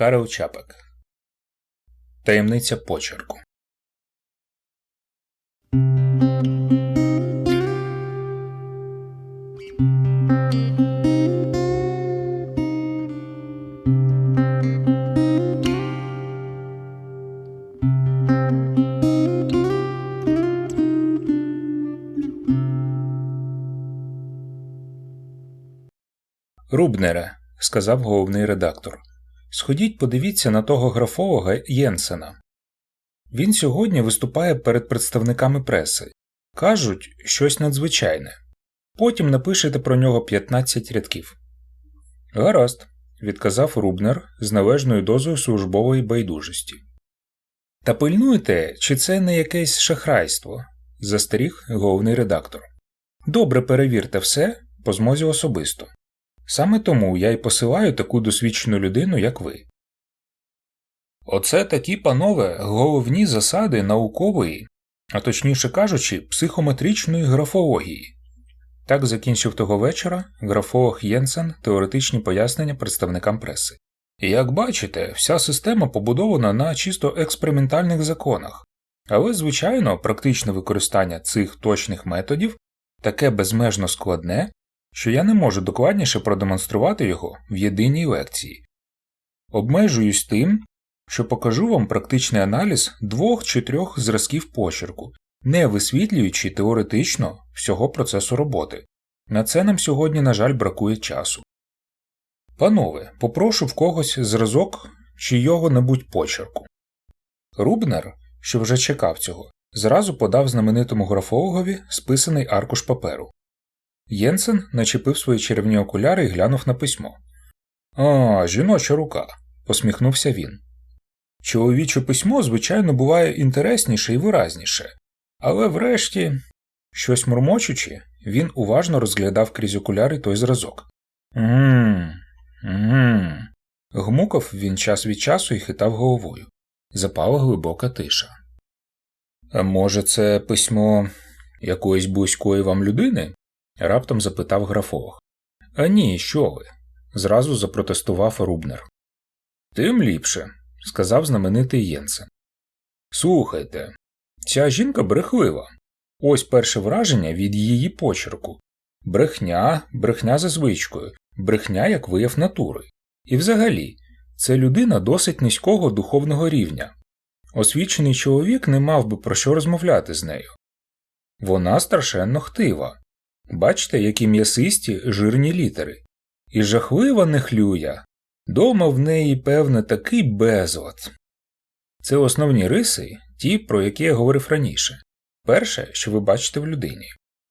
Карел Чапек. Таємниця почерку. Рубнере, сказав головний редактор. Сходіть, подивіться на того графолога Єнсена. Він сьогодні виступає перед представниками преси. Кажуть, щось надзвичайне. Потім напишете про нього 15 рядків. Гаразд, відказав Рубнер з належною дозою службової байдужості. Та пильнуйте, чи це не якесь шахрайство, застеріг головний редактор. Добре перевірте все по змозі особисто. Саме тому я й посилаю таку досвідчену людину, як ви. Оце такі, панове, головні засади наукової, а точніше кажучи, психометричної графології. Так закінчив того вечора графолог Єнсен теоретичні пояснення представникам преси. І як бачите, вся система побудована на чисто експериментальних законах, але, звичайно, практичне використання цих точних методів таке безмежно складне, що я не можу докладніше продемонструвати його в єдиній лекції. Обмежуюсь тим, що покажу вам практичний аналіз двох чи трьох зразків почерку, не висвітлюючи теоретично всього процесу роботи. На це нам сьогодні, на жаль, бракує часу. Панове, попрошу в когось зразок чи його небудь почерку. Рубнер, що вже чекав цього, зразу подав знаменитому графологові списаний аркуш паперу. Єнсен начепив свої червні окуляри і глянув на письмо. А, жіноча рука, посміхнувся він. Чоловіче письмо, звичайно, буває інтересніше і виразніше, але врешті, щось мурмочучи, він уважно розглядав крізь окуляри той зразок. Гм. Гмукав він час від часу і хитав головою. Запала глибока тиша. Може, це письмо якоїсь близької вам людини? Раптом запитав графолог. А ні, що ви? зразу запротестував Рубнер. Тим ліпше, сказав знаменитий Єнсен. Слухайте, ця жінка брехлива. Ось перше враження від її почерку брехня, брехня за звичкою, брехня як вияв натури. І взагалі, це людина досить низького духовного рівня. Освічений чоловік не мав би про що розмовляти з нею. Вона страшенно хтива. Бачите, які м'ясисті жирні літери. І жахлива нехлюя. Дома в неї, певне, такий безлад. Це основні риси, ті, про які я говорив раніше. Перше, що ви бачите в людині,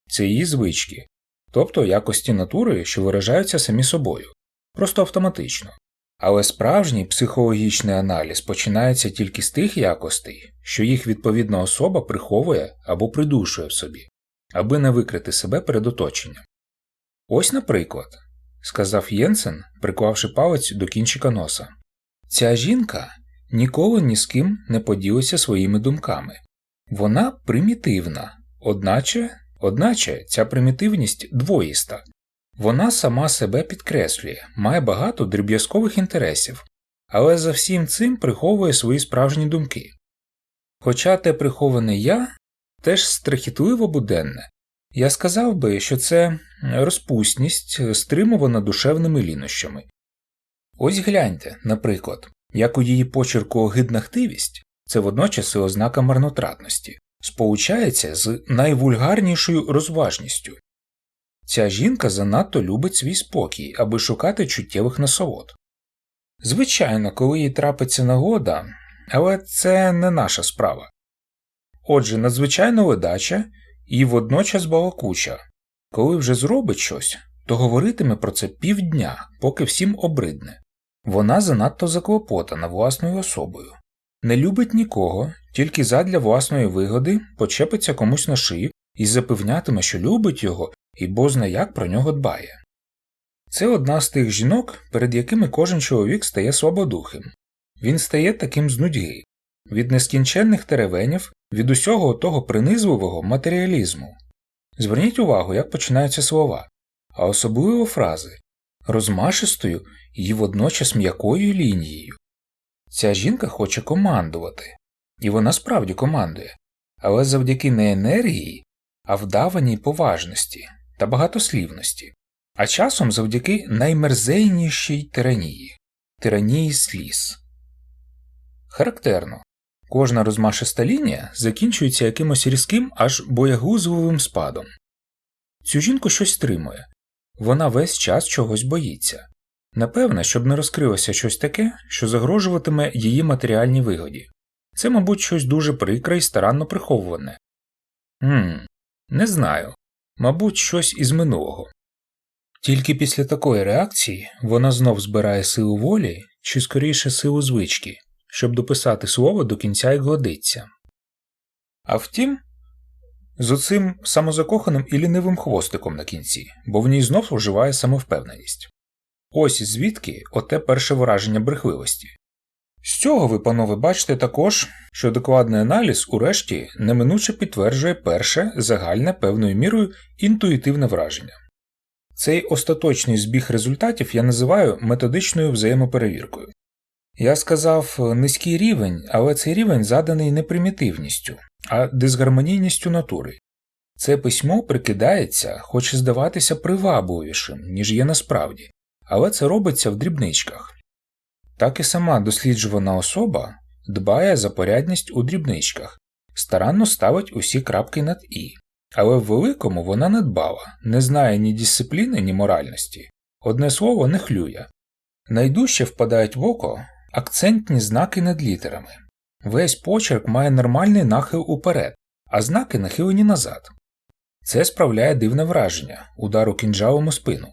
це її звички, тобто якості натури, що виражаються самі собою, просто автоматично. Але справжній психологічний аналіз починається тільки з тих якостей, що їх відповідна особа приховує або придушує в собі, аби не викрити себе перед оточенням. Ось, наприклад, сказав Єнсен, приклавши палець до кінчика носа, ця жінка ніколи ні з ким не поділиться своїми думками. Вона примітивна, одначе, одначе ця примітивність двоїста. Вона сама себе підкреслює, має багато дріб'язкових інтересів, але за всім цим приховує свої справжні думки. Хоча те приховане я теж страхітливо буденне, я сказав би, що це розпусність, стримувана душевними лінощами. Ось гляньте, наприклад, як у її почерку огидна хтивість це водночас і ознака марнотратності, сполучається з найвульгарнішою розважністю. Ця жінка занадто любить свій спокій, аби шукати чуттєвих насолод. Звичайно, коли їй трапиться нагода, але це не наша справа. Отже, надзвичайно ледача і водночас балакуча. Коли вже зробить щось, то говоритиме про це півдня, поки всім обридне. Вона занадто заклопотана власною особою, не любить нікого, тільки задля власної вигоди почепиться комусь на шию і запевнятиме, що любить його і бозна як про нього дбає. Це одна з тих жінок, перед якими кожен чоловік стає слабодухим. Він стає таким з нудьги, від нескінченних теревенів, від усього того принизливого матеріалізму. Зверніть увагу, як починаються слова, а особливо фрази розмашистою і водночас м'якою лінією, Ця жінка хоче командувати, і вона справді командує, але завдяки не енергії, а вдаваній поважності та багатослівності, а часом завдяки наймерзейнішій тиранії тиранії сліз. Характерно. Кожна розмашиста лінія закінчується якимось різким аж боягузливим спадом. Цю жінку щось стримує, вона весь час чогось боїться. Напевне, щоб не розкрилося щось таке, що загрожуватиме її матеріальній вигоді. Це, мабуть, щось дуже прикре і старанно приховуване. Хм, не знаю. Мабуть, щось із минулого. Тільки після такої реакції вона знов збирає силу волі чи скоріше силу звички, щоб дописати слово до кінця як годиться. А втім, з оцим самозакоханим і лінивим хвостиком на кінці, бо в ній знов оживає самовпевненість. Ось звідки оте перше враження брехливості. З цього ви, панове, бачите також, що докладний аналіз урешті неминуче підтверджує перше загальне певною мірою інтуїтивне враження. Цей остаточний збіг результатів я називаю методичною взаємоперевіркою. Я сказав низький рівень, але цей рівень заданий не примітивністю, а дисгармонійністю натури. Це письмо прикидається, хоче здаватися привабливішим, ніж є насправді, але це робиться в дрібничках. Так і сама досліджувана особа дбає за порядність у дрібничках, старанно ставить усі крапки над і, але в великому вона не дбала, не знає ні дисципліни, ні моральності, одне слово не хлює. Найдужче впадають в око акцентні знаки над літерами. Весь почерк має нормальний нахил уперед, а знаки нахилені назад. Це справляє дивне враження, удару кінжалом у спину.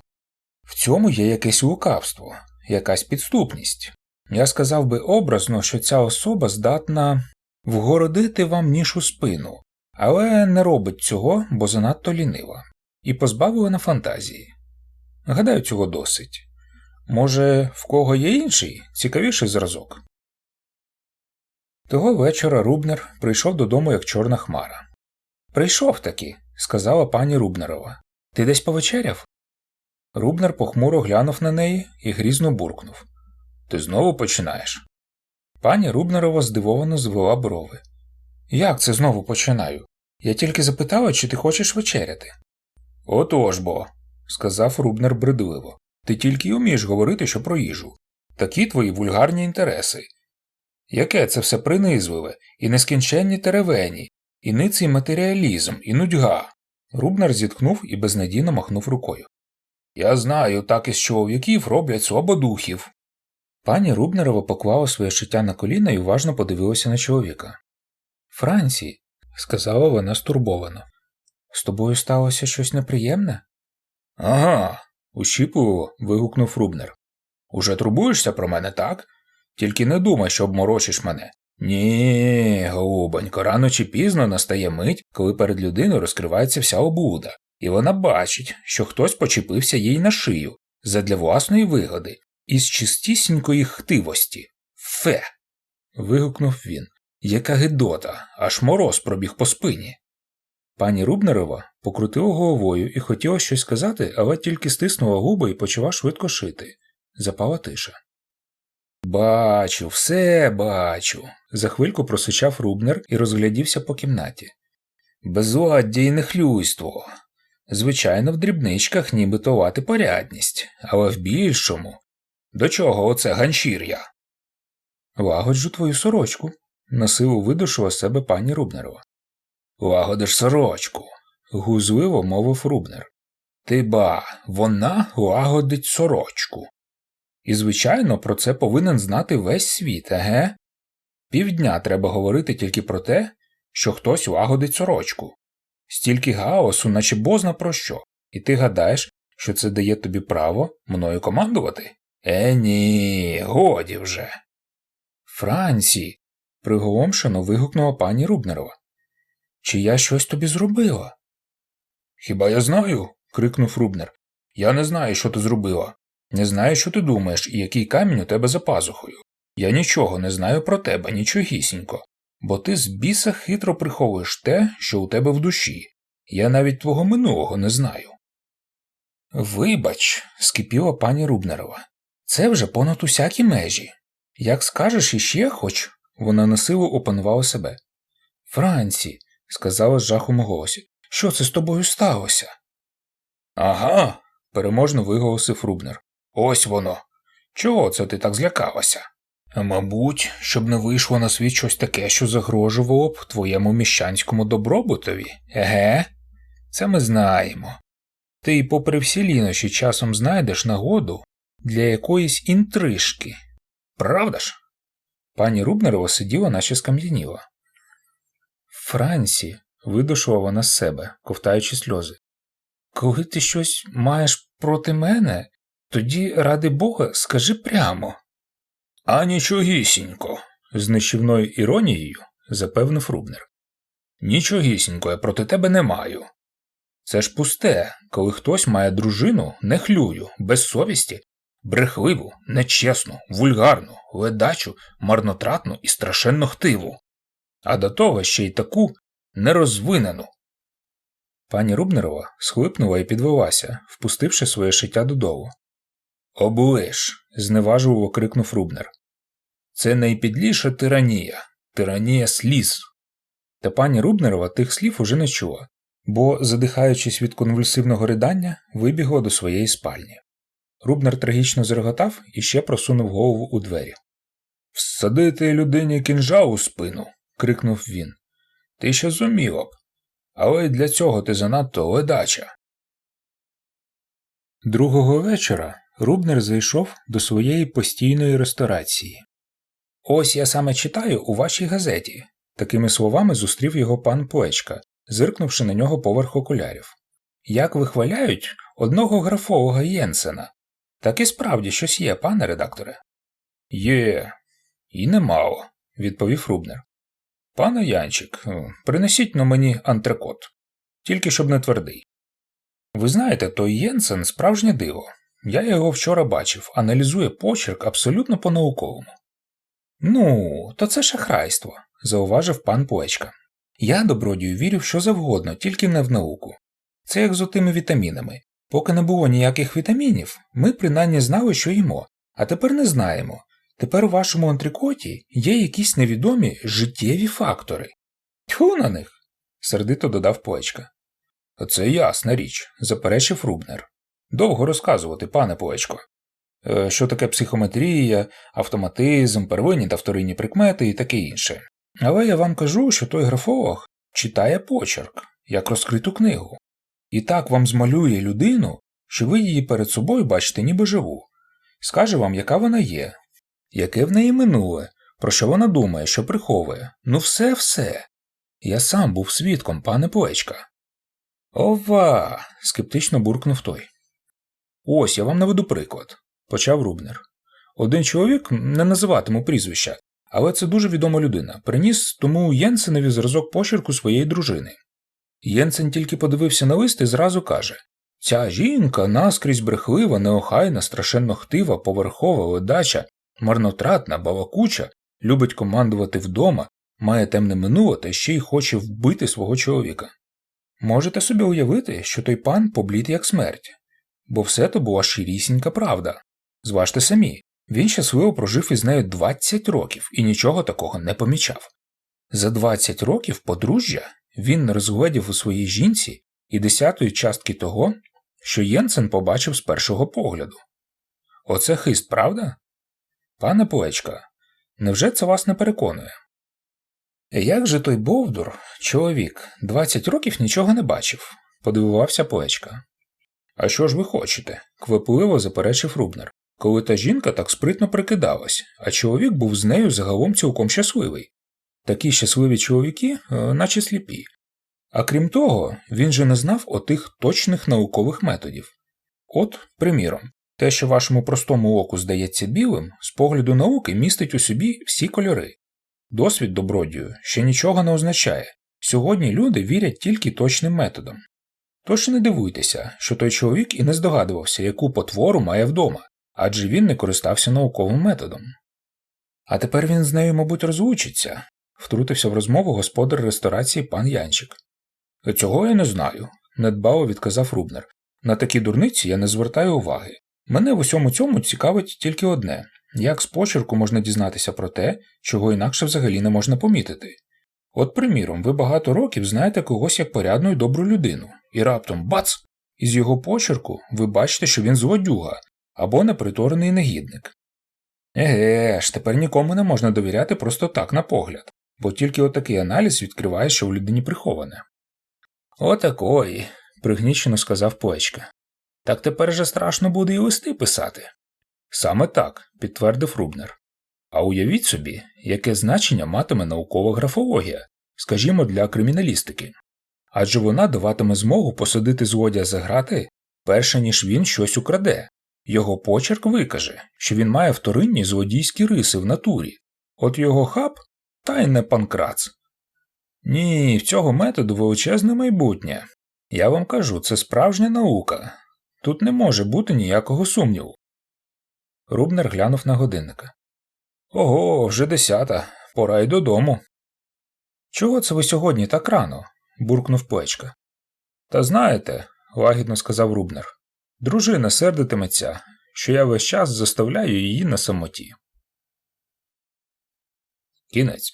В цьому є якесь лукавство, якась підступність. Я сказав би образно, що ця особа здатна вгородити вам ніж у спину, але не робить цього, бо занадто лінива, і позбавлена фантазії. Гадаю, цього досить. Може, в кого є інший, цікавіший зразок. Того вечора Рубнер прийшов додому як чорна хмара. Прийшов таки, сказала пані Рубнерова. Ти десь повечеряв? Рубнер похмуро глянув на неї і грізно буркнув. Ти знову починаєш. Пані Рубнерова здивовано звела брови. Як це знову починаю? Я тільки запитала, чи ти хочеш вечеряти. Отож бо, сказав Рубнер бредливо. Ти тільки й умієш говорити, що про їжу. Такі твої вульгарні інтереси. Яке це все принизливе, і нескінченні теревені, і ниций матеріалізм, і нудьга. Рубнер зіткнув і безнадійно махнув рукою. Я знаю, так із чоловіків роблять слабодухів. Пані Рубнерова поклала своє шиття на коліна і уважно подивилася на чоловіка. Франці, сказала вона стурбовано, з тобою сталося щось неприємне? Ага, ущіпливо вигукнув Рубнер. Уже турбуєшся про мене, так? Тільки не думай, що обморочиш мене. Ні, голубонько, рано чи пізно настає мить, коли перед людиною розкривається вся обуда, і вона бачить, що хтось почепився їй на шию задля власної вигоди, із чистісінької хтивості. Фе. вигукнув він. Яка гидота, аж мороз пробіг по спині. Пані Рубнерова покрутила головою і хотіла щось сказати, але тільки стиснула губи і почала швидко шити. Запала тиша. Бачу, все бачу. За хвильку просичав Рубнер і розглядівся по кімнаті. Безладдя і нехлюйство. Звичайно, в дрібничках нібито лати порядність, але в більшому. До чого оце ганчір'я? Лагоджу твою сорочку, насилу видушила себе пані Рубнерова. Лагодиш сорочку, гузливо мовив Рубнер. Ти ба, вона лагодить сорочку. І, звичайно, про це повинен знати весь світ, еге? Півдня треба говорити тільки про те, що хтось лагодить сорочку. Стільки гаосу, наче бозна про що, і ти гадаєш, що це дає тобі право мною командувати? Е, ні, годі вже. Франці. приголомшено вигукнула пані Рубнерова. Чи я щось тобі зробила? Хіба я знаю? крикнув Рубнер. Я не знаю, що ти зробила. Не знаю, що ти думаєш і який камінь у тебе за пазухою. Я нічого не знаю про тебе, нічогісінько, бо ти з біса хитро приховуєш те, що у тебе в душі. Я навіть твого минулого не знаю. Вибач, скипіла пані Рубнерова. Це вже понад усякі межі. Як скажеш іще хоч, вона насилу опанувала себе. Франці, сказала з жахом у голосі, що це з тобою сталося? Ага, переможно виголосив Рубнер. Ось воно. Чого це ти так злякалася? Мабуть, щоб не вийшло на світ щось таке, що загрожувало б твоєму міщанському добробутові, еге? Це ми знаємо. Ти, попри всі лінощі, часом знайдеш нагоду для якоїсь інтрижки. Правда ж? Пані Рубнерова сиділа, наче скам'яніла. Франці, видушила вона з себе, ковтаючи сльози. Коли ти щось маєш проти мене, тоді, ради Бога, скажи прямо. А нічогісінько, з нищівною іронією запевнив Рубнер. Нічогісінько я проти тебе не маю. Це ж пусте, коли хтось має дружину нехлюю, без совісті, брехливу, нечесну, вульгарну, ледачу, марнотратну і страшенно хтиву, а до того ще й таку нерозвинену. Пані Рубнерова схлипнула і підвелася, впустивши своє шиття додолу. Оближ. зневажливо крикнув Рубнер. Це найпідліша тиранія, тиранія сліз. Та пані Рубнерова тих слів уже не чула, бо, задихаючись від конвульсивного ридання, вибігла до своєї спальні. Рубнер трагічно зреготав і ще просунув голову у двері. Всадити людині кінжал у спину. Крикнув він. Ти ще зуміла б. Але для цього ти занадто ледача. Другого вечора Рубнер зайшов до своєї постійної ресторації. Ось я саме читаю у вашій газеті. Такими словами зустрів його пан Плечка, зиркнувши на нього поверх окулярів. Як вихваляють одного графолога Єнсена. Так і справді щось є, пане редакторе. Є, і немало, відповів Рубнер. Пане Янчик, принесіть на мені антрекот, тільки щоб не твердий. Ви знаєте, той Єнсен справжнє диво. Я його вчора бачив, аналізує почерк абсолютно по-науковому. Ну, то це шахрайство, зауважив пан Плечка. Я добродію вірю що завгодно, тільки не в науку. Це як з отими вітамінами. Поки не було ніяких вітамінів, ми принаймні знали, що їмо, а тепер не знаємо. Тепер у вашому антрикоті є якісь невідомі життєві фактори. Тьху на них, сердито додав Плечка. Це ясна річ, заперечив Рубнер. Довго розказувати, пане Плечко. Е, що таке психометрія, автоматизм, первинні та вторинні прикмети і таке інше. Але я вам кажу, що той графолог читає почерк, як розкриту книгу, і так вам змалює людину, що ви її перед собою бачите ніби живу, скаже вам, яка вона є, яке в неї минуле, про що вона думає, що приховує. Ну все, все. Я сам був свідком, пане Плечка. Ова. скептично буркнув той. Ось я вам наведу приклад, почав Рубнер. Один чоловік, не називатиму прізвища, але це дуже відома людина, приніс тому Єнсенові зразок почерку своєї дружини. Єнсен тільки подивився на лист і зразу каже Ця жінка наскрізь брехлива, неохайна, страшенно хтива, поверхова, ледача, марнотратна, балакуча, любить командувати вдома, має темне минуле та ще й хоче вбити свого чоловіка. Можете собі уявити, що той пан поблід як смерть, бо все то була щирісінька правда. Зважте самі, він щасливо прожив із нею 20 років і нічого такого не помічав. За 20 років подружжя він розгледів у своїй жінці і десятої частки того, що Єнсен побачив з першого погляду. Оце хист, правда? Пане Плечка, невже це вас не переконує? Як же той Бовдур, чоловік, 20 років нічого не бачив, подивувався Плечка. А що ж ви хочете? квапливо заперечив Рубнер, коли та жінка так спритно прикидалась, а чоловік був з нею загалом цілком щасливий. Такі щасливі чоловіки, е, наче сліпі. А крім того, він же не знав отих точних наукових методів. От, приміром, те, що вашому простому оку здається білим, з погляду науки містить у собі всі кольори. Досвід добродію ще нічого не означає. Сьогодні люди вірять тільки точним методом. Тож не дивуйтеся, що той чоловік і не здогадувався, яку потвору має вдома, адже він не користався науковим методом. А тепер він з нею, мабуть, розлучиться, втрутився в розмову господар ресторації пан Янчик. Цього я не знаю, недбало відказав Рубнер. На такі дурниці я не звертаю уваги. Мене в усьому цьому цікавить тільки одне Як з почерку можна дізнатися про те, чого інакше взагалі не можна помітити? От, приміром, ви багато років знаєте когось як порядну і добру людину, і раптом бац! Із його почерку ви бачите, що він злодюга або неприторений негідник. Еге ж, тепер нікому не можна довіряти просто так на погляд, бо тільки отакий аналіз відкриває, що в людині приховане. Отакої, пригнічено сказав Поечка. Так тепер же страшно буде і листи писати. Саме так, підтвердив Рубнер. А уявіть собі, яке значення матиме наукова графологія, скажімо, для криміналістики. Адже вона даватиме змогу посадити злодя за грати, перше ніж він щось украде. Його почерк викаже, що він має вторинні злодійські риси в натурі, от його хаб та й не панкрац. Ні, в цього методу величезне майбутнє. Я вам кажу, це справжня наука. Тут не може бути ніякого сумніву. Рубнер глянув на годинника. Ого, вже десята, пора й додому. Чого це ви сьогодні так рано? буркнув плечка. Та знаєте, лагідно сказав Рубнер, дружина сердитиметься, що я весь час заставляю її на самоті. Кінець.